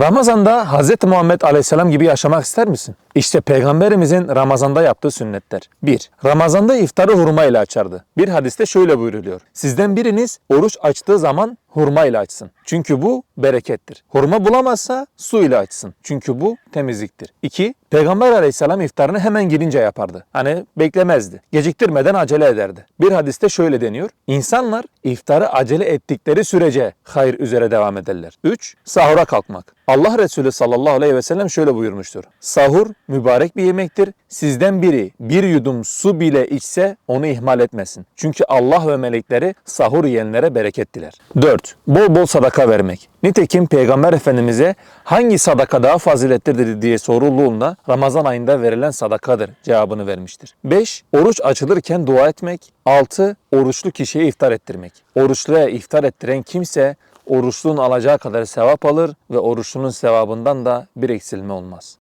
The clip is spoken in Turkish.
Ramazanda Hz. Muhammed Aleyhisselam gibi yaşamak ister misin? İşte Peygamberimizin Ramazanda yaptığı sünnetler. 1. Ramazanda iftarı hurma ile açardı. Bir hadiste şöyle buyruluyor. Sizden biriniz oruç açtığı zaman hurma ile açsın. Çünkü bu berekettir. Hurma bulamazsa su ile açsın. Çünkü bu temizliktir. 2. Peygamber aleyhisselam iftarını hemen girince yapardı. Hani beklemezdi. Geciktirmeden acele ederdi. Bir hadiste şöyle deniyor. İnsanlar iftarı acele ettikleri sürece hayır üzere devam ederler. 3. Sahura kalkmak. Allah Resulü sallallahu aleyhi ve sellem şöyle buyurmuştur. Sahur mübarek bir yemektir. Sizden biri bir yudum su bile içse onu ihmal etmesin. Çünkü Allah ve melekleri sahur yiyenlere bereket diler. 4. Bol bol sadaka vermek. Nitekim Peygamber Efendimiz'e hangi sadaka daha faziletlidir diye sorulduğunda Ramazan ayında verilen sadakadır cevabını vermiştir. 5. Oruç açılırken dua etmek. 6. Oruçlu kişiye iftar ettirmek. Oruçluya iftar ettiren kimse oruçluğun alacağı kadar sevap alır ve oruçlunun sevabından da bir eksilme olmaz.